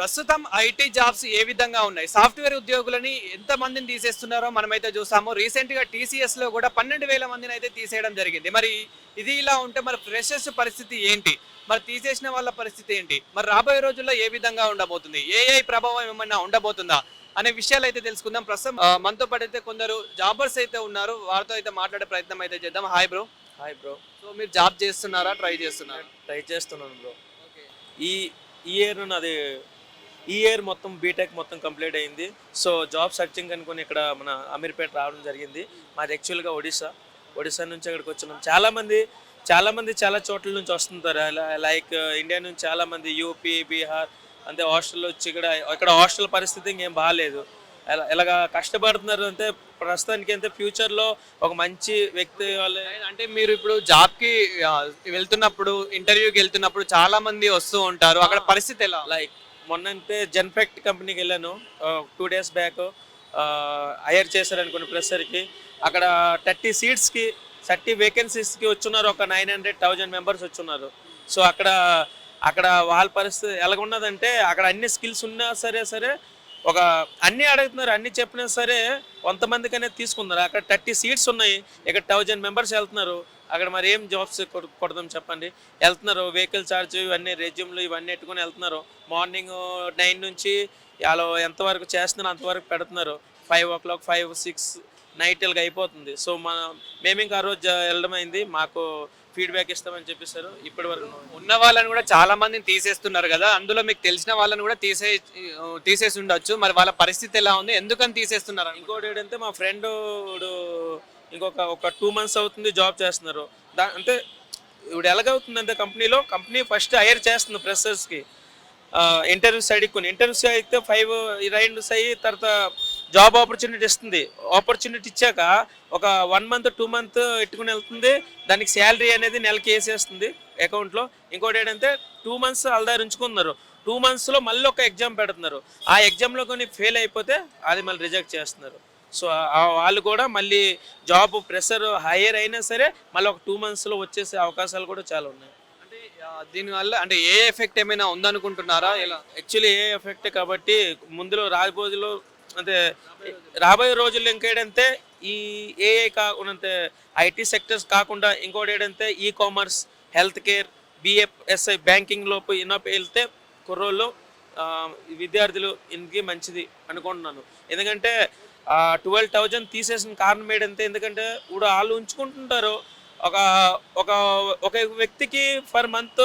ప్రస్తుతం IT jobs ఏ విధంగా ఉన్నాయి? సాఫ్ట్వేర్ ఉద్యోగులని ఎంత మందిని తీసేస్తున్నారో మనమైతే చూసాము. రీసెంట్గా టీసీఎస్లో కూడా పన్నెండు వేల మందిని అయితే తీసేయడం జరిగింది. మరి ఇది ఇలా ఉంటే మరి ఫ్రెషర్స్ పరిస్థితి ఏంటి? మరి తీసేసిన వాళ్ళ పరిస్థితి ఏంటి? మరి రాబోయే రోజుల్లో ఏ విధంగా ఉండబోతుంది? ఏఐ ప్రభావం ఏమన్నా ఉండబోతుందా? అనే విషయాలు అయితే తెలుసుకుందాం. ప్రస్తుతం మనతో పాటు అయితే కొందరు జాబర్స్ అయితే ఉన్నారు. వారితో అయితే మాట్లాడే ప్రయత్నం అయితే చేద్దాం. Hi bro. Hi bro. So మీరు జాబ్ చేస్తున్నారా? ట్రై చేస్తున్నారా? ట్రై చేస్తున్నాను బ్రో. ఈ ఈ ఇయర్ నాది ఈ ఇయర్ మొత్తం బీటెక్ మొత్తం కంప్లీట్ అయింది. సో జాబ్ సర్చింగ్ అనుకుని ఇక్కడ మన అమీర్పేట రావడం జరిగింది. మాది యాక్చువల్గా ఒడిశా. ఒడిశా నుంచి ఇక్కడికి వచ్చినాం. చాలామంది చాలామంది చాలా చోట్ల నుంచి వస్తుంటారు. లైక్ ఇండియా నుంచి చాలామంది యూపీ బీహార్ అంతే హాస్టల్ వచ్చి ఇక్కడ ఇక్కడ హాస్టల్ పరిస్థితి ఇంకేం బాగాలేదు ఎలా ఎలాగా కష్టపడుతున్నారు అంటే ప్రస్తుతానికి అయితే ఫ్యూచర్లో ఒక మంచి వ్యక్తి వాళ్ళు. అంటే మీరు ఇప్పుడు జాబ్కి ఆ, వెళ్తున్నప్పుడు ఇంటర్వ్యూకి వెళ్తున్నప్పుడు చాలా మంది వస్తూ ఉంటారు. అక్కడ పరిస్థితి ఎలా లైక్ మొన్నంతే జెన్ఫెక్ట్ కంపెనీకి వెళ్ళాను టూ డేస్ బ్యాక్ హైర్ చేశారు అనుకున్న ప్రెషర్కి అక్కడ థర్టీ సీట్స్కి థర్టీ వేకెన్సీస్కి వచ్చున్నారు ఒక నైన్ హండ్రెడ్ థౌజండ్ మెంబర్స్ వచ్చున్నారు. సో అక్కడ అక్కడ వాళ్ళ పరిస్థితి ఎలాగున్నదంటే అక్కడ అన్ని స్కిల్స్ ఉన్నా సరే సరే ఒక అన్నీ అడుగుతున్నారు అన్ని చెప్పినా సరే కొంతమందికనే తీసుకున్నారు అక్కడ థర్టీ సీట్స్ ఉన్నాయి ఇక్కడ థౌజండ్ మెంబర్స్ వెళ్తున్నారు. అక్కడ మరి ఏం జాబ్స్ కొడదాం చెప్పండి? వెళ్తున్నారు వెహికల్ ఛార్జ్ ఇవన్నీ రెజ్యూమ్లు ఇవన్నీ ఎట్టుకొని వెళ్తున్నారు. మార్నింగ్ నైన్ నుంచి వాళ్ళు ఎంతవరకు చేస్తున్నారు అంతవరకు పెడుతున్నారు. Five o'clock five six night ఇలాగ అయిపోతుంది. సో మన మేము ఇంకా ఆ రోజు వెళ్ళడం అయింది. మాకు ఫీడ్బ్యాక్ ఇస్తామని చెప్పేశారు. ఇప్పటి వరకు ఉన్న వాళ్ళని కూడా చాలా మందిని తీసేస్తున్నారు కదా. అందులో మీకు తెలిసిన వాళ్ళని కూడా తీసే తీసేసి ఉండొచ్చు. మరి వాళ్ళ పరిస్థితి ఎలా ఉంది? ఎందుకని తీసేస్తున్నారు? ఇంకోటి ఏంటంటే మా ఫ్రెండ్ ఇంకొక ఒక టూ మంత్స్ అవుతుంది జాబ్ చేస్తున్నారు. దా అంటే ఇప్పుడు ఎలాగవుతుందంటే కంపెనీలో కంపెనీ ఫస్ట్ హైర్ చేస్తుంది ఫ్రెషర్స్కి ఇంటర్వ్యూస్ అడుక్కుని ఇంటర్వ్యూస్ అయితే ఫైవ్ రైండ్స్ అయ్యి తర్వాత జాబ్ ఆపర్చునిటీ ఇస్తుంది. ఆపర్చునిటీ ఇచ్చాక ఒక వన్ మంత్ టూ మంత్ ఎట్టుకుని వెళ్తుంది. దానికి శాలరీ అనేది నెలకి వేసేస్తుంది అకౌంట్లో ఇంకోటి ఏంటంటే టూ మంత్స్ అల్దారి ఉంచుకున్నారు. టూ మంత్స్లో మళ్ళీ ఒక ఎగ్జామ్ పెడుతున్నారు. ఆ ఎగ్జామ్లో కొన్ని ఫెయిల్ అయిపోతే అది మళ్ళీ రిజెక్ట్ చేస్తున్నారు. సో వాళ్ళు కూడా మళ్ళీ జాబ్ ప్రెషర్ హైయర్ అయినా సరే మళ్ళీ ఒక టూ మంత్స్లో వచ్చేసే అవకాశాలు కూడా చాలా ఉన్నాయి. అంటే దీనివల్ల అంటే ఏ ఎఫెక్ట్ ఏమైనా ఉందనుకుంటున్నారా? ఎలా యాక్చువల్లీ ఏ ఎఫెక్ట్ కాబట్టి ముందులో రాబోయేలో అంటే రాబోయే రోజుల్లో ఇంకేంటంటే ఈ ఏఐ కాకుండా ఐటీ సెక్టర్స్ కాకుండా ఇంకోటి ఏంటంటే e-commerce health care BFSI banking లోపు ఇన్నోపు వెళ్తే కుర్రోళ్ళు విద్యార్థులు ఇందుకు మంచిది అనుకుంటున్నాను. ఎందుకంటే ట్వెల్వ్ థౌజండ్ తీసేసిన కారణం ఏంటంటే ఎందుకంటే ఇప్పుడు వాళ్ళు ఉంచుకుంటుంటారు. ఒక ఒక ఒక వ్యక్తికి పర్ మంత్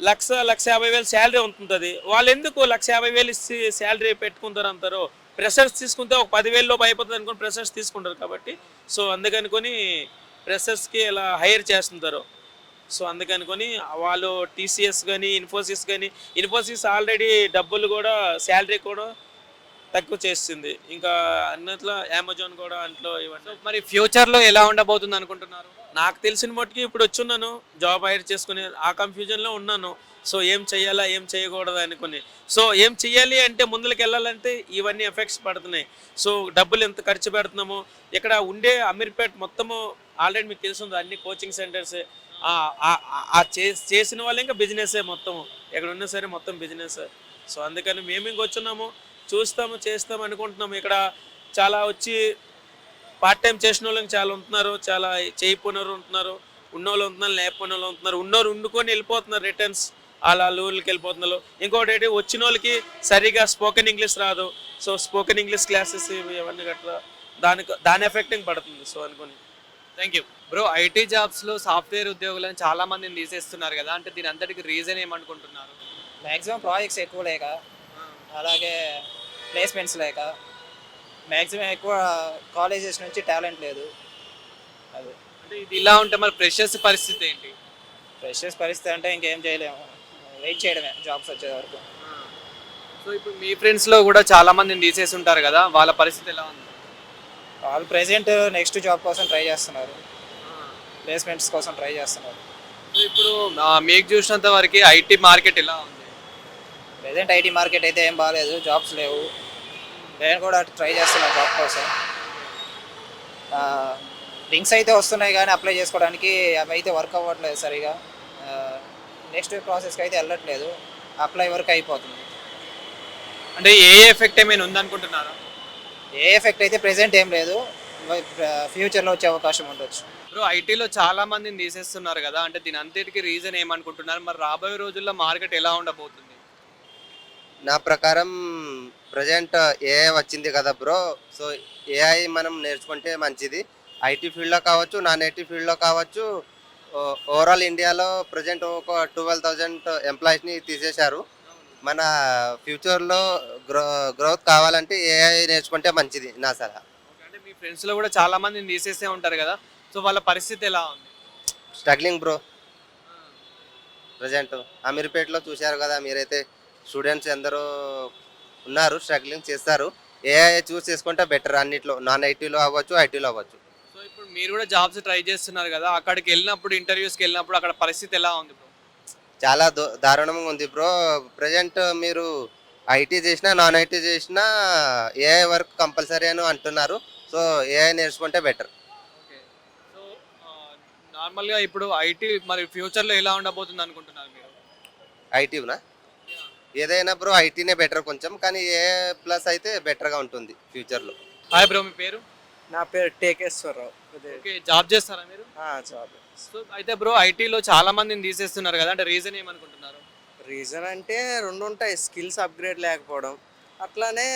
లక్ష లక్ష యాభై వేలు శాలరీ ఉంటుంది వాళ్ళు ఎందుకు లక్ష యాభై వేలు ఇచ్చి శాలరీ పెట్టుకుంటారు అంటారు? ప్రెషర్స్ తీసుకుంటే ఒక పదివేల్లో అయిపోతుంది అనుకుని ప్రెషర్స్ తీసుకుంటారు కాబట్టి. సో అందుకనుకొని ప్రెషర్స్కి ఇలా హైర్ చేస్తుంటారు. సో అందుకనుకొని వాళ్ళు టీసీఎస్ కానీ ఇన్ఫోసిస్ కానీ ఇన్ఫోసిస్ ఆల్రెడీ డబ్బులు కూడా శాలరీ కూడా తక్కువ చేస్తుంది. ఇంకా అన్నిట్లో అమెజాన్ కూడా అంట్లో ఇవన్నీ. మరి ఫ్యూచర్లో ఎలా ఉండబోతుంది అనుకుంటున్నారు? నాకు తెలిసిన మట్టుకి ఇప్పుడు వచ్చున్నాను. జాబ్ హైర్ చేసుకుని ఆ కన్ఫ్యూజన్లో ఉన్నాను. సో ఏం చేయాలా ఏం చేయకూడదు అనుకుని. సో ఏం చేయాలి అంటే ముందుకు వెళ్ళాలంటే ఇవన్నీ ఎఫెక్ట్స్ పడుతున్నాయి. సో డబ్బులు ఎంత ఖర్చు పెడుతున్నాము ఇక్కడ ఉండే అమీర్పేట్ మొత్తము ఆల్రెడీ మీకు తెలిసింది అన్ని కోచింగ్ సెంటర్స్ చేసిన వాళ్ళు ఇంకా బిజినెసే మొత్తం ఎక్కడ ఉన్నా సరే మొత్తం బిజినెస్ సో అందుకని మేము ఇంక వచ్చున్నాము. చూస్తాము చేస్తాము అనుకుంటున్నాము. ఇక్కడ చాలా వచ్చి పార్ట్ టైం చేసిన వాళ్ళకి చాలా ఉంటున్నారు చాలా చేయకపోయినారు ఉంటున్నారు ఉన్నోళ్ళు ఉంటున్నారు లేకపోయిన వాళ్ళు ఉంటున్నారు. ఉన్నోరు ఉండుకొని వెళ్ళిపోతున్నారు రిటర్న్స్ అలా ఊళ్ళకి వెళ్ళిపోతున్నారు. ఇంకోటి ఏంటి వచ్చిన వాళ్ళకి సరిగా స్పోకెన్ ఇంగ్లీష్ రాదు. సో స్పోకెన్ ఇంగ్లీష్ క్లాసెస్ ఇవన్నీ గట్రా దానికి దాని ఎఫెక్టింగ్ పడుతుంది. సో అనుకుని. థ్యాంక్ యూ బ్రో ఐటీ జాబ్స్లో సాఫ్ట్వేర్ ఉద్యోగులను చాలా మందిని తీసేస్తున్నారు కదా. అంటే దీని అంతటికి రీజన్ ఏమనుకుంటున్నారు? మ్యాక్సిమం ప్రాజెక్ట్స్ ఎక్కువ లేక అలాగే ప్లేస్మెంట్స్ లేక మ్యాక్సిమం ఎక్కువ కాలేజెస్ నుంచి టాలెంట్ లేదు. అది. అంటే ఇది ఇలా ఉంటే మరి ఫ్రెషర్స్ పరిస్థితి ఏంటి? ఫ్రెషర్స్ పరిస్థితి అంటే ఇంకేం చేయలేము. వెయిట్ చేయడమే జాబ్స్ వచ్చే వరకు. సో ఇప్పుడు మీ ఫ్రెండ్స్లో కూడా చాలా మందిని తీసేసి ఉంటారు కదా వాళ్ళ పరిస్థితి ఎలా ఉంది? వాళ్ళు ప్రెసెంట్ నెక్స్ట్ జాబ్ కోసం ట్రై చేస్తున్నారు. ప్లేస్మెంట్స్ కోసం ట్రై చేస్తున్నారు. ఇప్పుడు మీకు చూసినంత వరకు ఐటీ మార్కెట్ ఎలా ఉంది? ప్రెసెంట్ ఐటీ మార్కెట్ అయితే ఏం బాగాలేదు జాబ్స్ లేవు. నేను కూడా ట్రై చేస్తున్నాను జాబ్ కోసం. లింక్స్ అయితే వస్తున్నాయి కానీ అప్లై చేసుకోవడానికి అవి అయితే వర్క్ అవ్వట్లేదు సరిగా. నెక్స్ట్ ప్రాసెస్కి అయితే వెళ్ళట్లేదు. అప్లై వరకు అయిపోతుంది. అంటే ఏ ఎఫెక్ట్ ఏమైనా ఉందనుకుంటున్నారా? ఏ ఎఫెక్ట్ అయితే ప్రెసెంట్ ఏం లేదు. ఫ్యూచర్లో వచ్చే అవకాశం ఉండొచ్చు. బ్రో ఐటీలో చాలా మందిని తీసేస్తున్నారు కదా. అంటే దీని అంతటికి రీజన్ ఏమనుకుంటున్నారు? మరి రాబోయే రోజుల్లో మార్కెట్ ఎలా ఉండబోతుంది? నా ప్రకారం ప్రజెంట్ ఏఐ వచ్చింది కదా బ్రో. సో ఏఐ మనం నేర్చుకుంటే మంచిది. ఐటీ ఫీల్డ్లో కావచ్చు నాన్ ఐటీ ఫీల్డ్లో కావచ్చు ఓవరాల్ ఇండియాలో ప్రజెంట్ ఒక ట్వెల్వ్ థౌజండ్ ఎంప్లాయీస్ని తీసేశారు. మన ఫ్యూచర్లో గ్రో గ్రోత్ కావాలంటే ఏఐ నేర్చుకుంటే మంచిది. నా సలహా. అంటే మీ ఫ్రెండ్స్లో కూడా చాలా మందిని తీసేసే ఉంటారు కదా. సో వాళ్ళ పరిస్థితి ఎలా ఉంది? Struggling bro. ప్రజెంట్ అమీర్పేటలో చూశారు కదా మీరైతే. స్టూడెంట్స్ ఎందరో ఉన్నారు స్ట్రగ్లింగ్ చేస్తారు. ఏఐ చూస్ చేసుకుంటే బెటర్ అన్నిట్లో. నాన్ ఐటీలో అవ్వచ్చు ఐటీలో అవ్వచ్చు. సో ఇప్పుడు మీరు కూడా జాబ్స్ ట్రై చేస్తున్నారు కదా అక్కడికి వెళ్ళినప్పుడు ఇంటర్వ్యూస్కి వెళ్ళినప్పుడు అక్కడ పరిస్థితి ఎలా ఉంది బ్రో చాలా దారుణంగా ఉంది బ్రో ప్రజెంట్ మీరు ఐటీ చేసినా నాన్ ఐటీ చేసినా ఏఐ వర్క్ కంపల్సరీ అని అంటున్నారు. సో ఏఐ నేర్చుకుంటే బెటర్ సో నార్మల్గా ఇప్పుడు ఐటీ మరి ఫ్యూచర్లో ఎలా ఉండబోతుంది అనుకుంటున్నారు మీరు? ఐటీనా ఏదైనా బ్రో ఐటీనే బెటర్ కొంచెం కానీ ఏ ప్లస్ అయితే బెటర్గా ఉంటుంది ఫ్యూచర్లో హాయ్ బ్రో మీ పేరు? నా పేరు టేకేశ్వరరావు. ఓకే జాబ్ చేస్తారా మీరు? జాబ్ సో అయితే బ్రో ఐటీలో చాలా మందిని తీసేస్తున్నారు కదా అంటే రీజన్ ఏమనుకుంటున్నారు? రీజన్ అంటే రెండు ఉంటాయి స్కిల్స్ అప్గ్రేడ్ లేకపోవడం. అట్లానే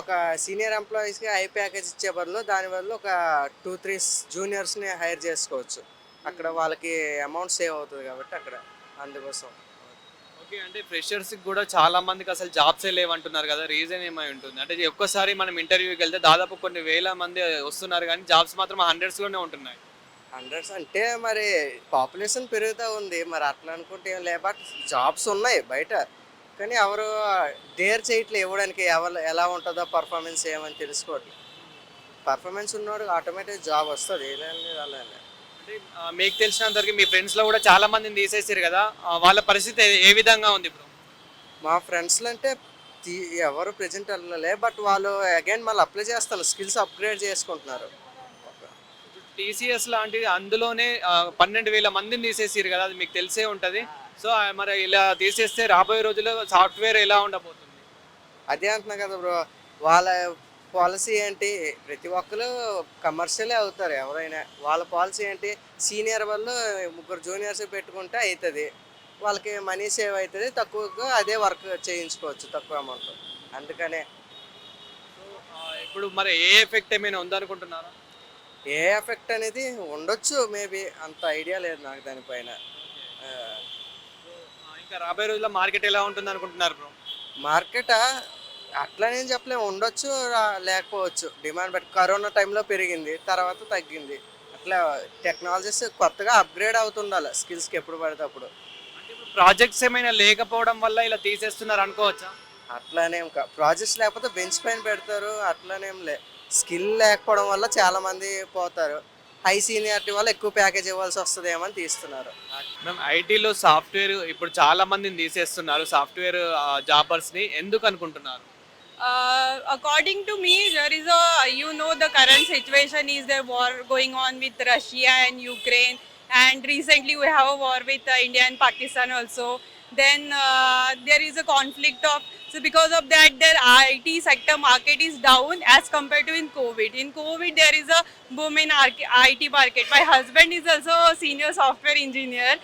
ఒక సీనియర్ ఎంప్లాయీస్కి హై ప్యాకేజ్ ఇచ్చే బదులు దాని బదులు ఒక టూ త్రీ జూనియర్స్ని హైర్ చేసుకోవచ్చు. అక్కడ వాళ్ళకి అమౌంట్ సేవ్ అవుతుంది కాబట్టి అక్కడ అందుకోసం. ఓకే అంటే ఫ్రెషర్స్కి కూడా చాలా మందికి అసలు జాబ్సే లేవంటున్నారు కదా రీజన్ ఏమై ఉంటుంది? అంటే ఒక్కసారి మనం ఇంటర్వ్యూకి వెళ్తే దాదాపు కొన్ని వేల మంది వస్తున్నారు కానీ జాబ్స్ మాత్రం హండ్రెడ్స్లోనే ఉంటున్నాయి. హండ్రెడ్స్ అంటే మరి పాపులేషన్ పెరుగుతూ ఉంది. మరి అట్లా అనుకుంటే ఏం లే బట్ జాబ్స్ ఉన్నాయి బయట. కానీ ఎవరు డేర్ చేయట్లే ఇవ్వడానికి. ఎవరు ఎలా ఉంటుందో పర్ఫార్మెన్స్ ఏమని తెలుసుకోవట్లేదు పర్ఫార్మెన్స్ ఉన్నవాడు ఆటోమేటిక్ జాబ్ వస్తుంది. అలానే మీకు తెలిసినంతవరకు మీ ఫ్రెండ్స్లో కూడా చాలా మందిని తీసేసారు కదా. వాళ్ళ పరిస్థితి ఏ- విధంగా ఉంది ఇప్పుడు మా ఫ్రెండ్స్లో అంటే ఎవరు ప్రెజెంట్ వెళ్ళలే బట్ వాళ్ళు అగైన్ మళ్ళీ అప్లై చేస్తారు స్కిల్స్ అప్గ్రేడ్ చేసుకుంటున్నారు. టీసీఎస్ లాంటిది అందులోనే పన్నెండు వేల మందిని తీసేసారు కదా అది మీకు తెలిసే ఉంటుంది. సో మరి ఇలా తీసేస్తే రాబోయే రోజుల్లో సాఫ్ట్వేర్ ఎలా ఉండబోతుంది? అదే అంటున్నా కదా బ్రో వాళ్ళ పాలసీ ఏంటి? ప్రతి ఒక్కరు కమర్షియలే అవుతారు ఎవరైనా. వాళ్ళ పాలసీ ఏంటి? సీనియర్ వాళ్ళు ముగ్గురు జూనియర్స్ పెట్టుకుంటే అవుతుంది వాళ్ళకి మనీ సేవ్ అవుతుంది తక్కువగా అదే వర్క్ చేయించుకోవచ్చు తక్కువ అమౌంట్. అందుకనే. ఇప్పుడు మరి ఏ ఎఫెక్ట్ ఏమైనా ఉందనుకుంటున్నారా ఏ ఎఫెక్ట్ అనేది ఉండొచ్చు. మేబీ అంత ఐడియా లేదు నాకు దానిపైన. ఇంకా రాబోయే రోజుల్లో మార్కెట్ ఎలా ఉంటుంది అనుకుంటున్నారు బ్రో? మార్కెట్? అట్లా నేను చెప్పలేము ఉండొచ్చు లేకపోవచ్చు. డిమాండ్ బట్టి కరోనా టైంలో పెరిగింది తర్వాత తగ్గింది. అట్లా టెక్నాలజీస్ కొత్తగా అప్గ్రేడ్ అవుతుండాలి స్కిల్స్కి ఎప్పుడు పడితే అప్పుడు. ప్రాజెక్ట్స్ ఏమైనా లేకపోవడం వల్ల ఇలా తీసేస్తున్నారు అనుకోవచ్చా? అట్లానే ప్రాజెక్ట్స్ లేకపోతే బెంచ్ పైన పెడతారు అట్లానేం లే. స్కిల్ లేకపోవడం వల్ల చాలా మంది పోతారు. హై సీనియారిటీ వల్ల ఎక్కువ ప్యాకేజ్ ఇవ్వాల్సి వస్తుందేమో అని తీస్తున్నారు. మేము ఐటీలో సాఫ్ట్వేర్ ఇప్పుడు చాలా మందిని తీసేస్తున్నారు సాఫ్ట్వేర్ జాబర్స్ని. ఎందుకు అనుకుంటున్నారు? Uh, according to me, there is a you know the current situation is the war going on with Russia and Ukraine, and recently we have a war with uh, India and Pakistan also. Then uh, there is a conflict of so because of that, their IT sector market is down as compared to in COVID. In COVID, there is a boom in IT market. My husband is also a senior software engineer.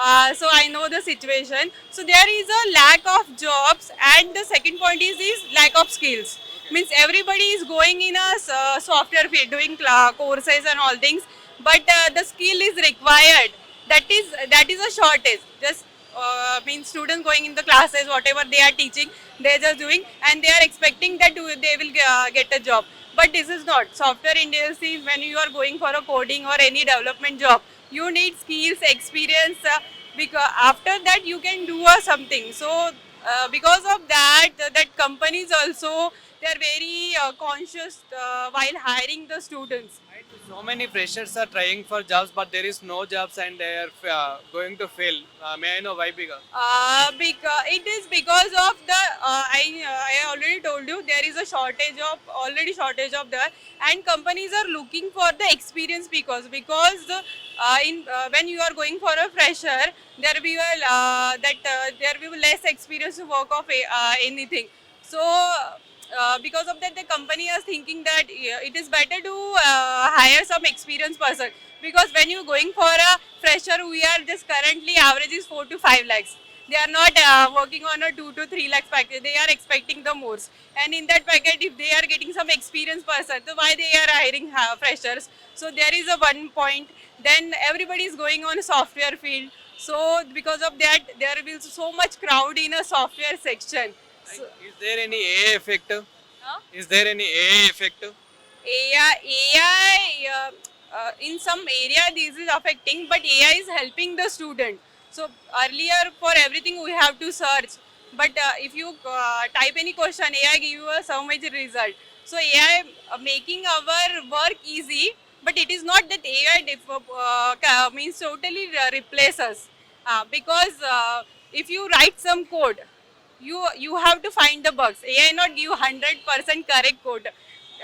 Uh, so I know the situation. So there is a lack of jobs, and the second point is is lack of skills. Means everybody is going in a uh, software field, doing courses and all things, but uh, the skill is required. That is that is a shortage. Just uh, means students going in the classes, whatever they are teaching, they are just doing, and they are expecting that they will uh, get a job. But this is not software industry. When you are going for a coding or any development job, you need skills, experience. Uh, because after that you can do uh, something. So uh, because of that, uh, that companies also they are very uh, conscious uh, while hiring the students. So many freshers are trying for jobs, but there is no jobs and they are uh, going to fail. Uh, may I know why because? Uh, because it is because of the uh, I uh, I already told you there is a shortage of already shortage of there and companies are looking for the experience because because uh, in uh, when you are going for a fresher there will be uh, that uh, there will be less experience to work of a, uh, anything so uh, because of that the company is thinking that it is better to uh, hire some experienced person. Because when you are going for a fresher we are just currently average is 4 to 5 lakhs. They are not uh, working on a 2 to 3 lakhs package. They are expecting the more. And in that package if they are getting some experienced person so why they are hiring uh, freshers? So there is a one point. Then everybody is going on software field. So because of that there will be so much crowd in a software section so, Is there any AI effect? Huh? Is there any AI effect? AI, AI uh, uh, in some area this is affecting, but AI is helping the student. So earlier for everything we have to search, but uh, if you uh, type any question, AI give you a so much result. So AI uh, making our work easy, but it is not that AI dif- uh, ca- means totally uh, replace us. Uh, because uh, if you write some code, you you have to find the bugs. AI not give hundred percent correct code.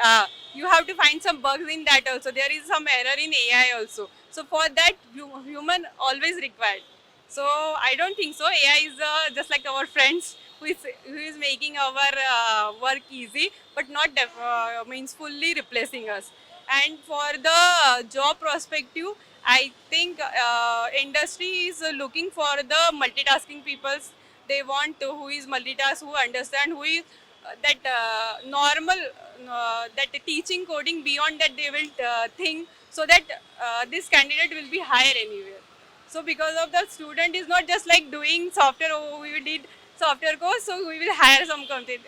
Uh, you have to find some bugs in that also. There is some error in AI also. So for that, human always required. So I don't think so. AI is uh, just like our friends who is who is making our uh, work easy, but not uh, means fully replacing us. And for the job perspective, I think uh, industry is looking for the multitasking peoples. They want to, who is multitask, who understand, who is uh, that uh, normal, uh, that teaching coding beyond that they will uh, think so that uh, this candidate will be higher anywhere. So because of the student is not just like doing software, oh, we did software course, so we will hire some company.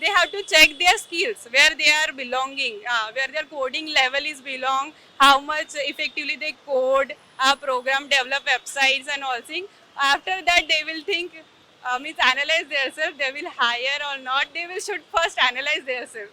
They have to check their skills, where they are belonging, uh, where their coding level is belong, how much effectively they code, uh, program, develop websites and all things. After that, they will think, uh, means analyze theirself they will hire or not. They will should first analyze themselves.